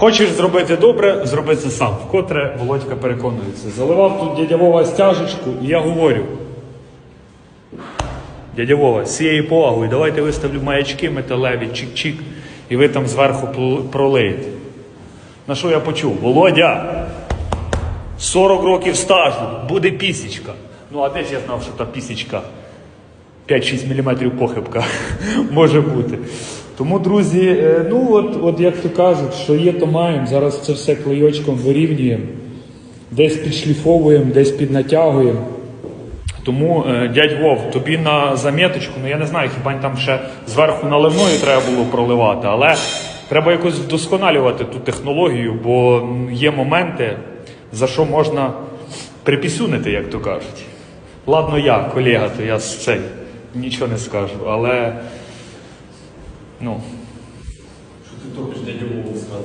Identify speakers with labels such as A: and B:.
A: Хочеш зробити добре, зроби це сам. Вкотре Володька переконується. Заливав тут дядя Вова стяжечку, і я говорю. Дядя Вова, з цією повагою, давайте виставлю маячки металеві, чик-чик, і ви там зверху пролиєте. На що я почув? Володя! 40 років стажу, буде пісічка. Ну, а де ж я знав, що та пісічка 5-6 мм похибка може бути. Тому, друзі, е, ну от, от як то кажуть, що є, то маємо. Зараз це все клейочком вирівнюємо, десь підшліфовуємо, десь піднатягуємо. Тому, е, дядь Вов, тобі на заміточку, ну я не знаю, хіба там ще зверху наливною треба було проливати, але треба якось вдосконалювати ту технологію, бо є моменти, за що можна припісюнити, як то кажуть. Ладно, я, колега, то я з цей нічого не скажу, але ну,
B: Що ти топиш дядю Вову сказав?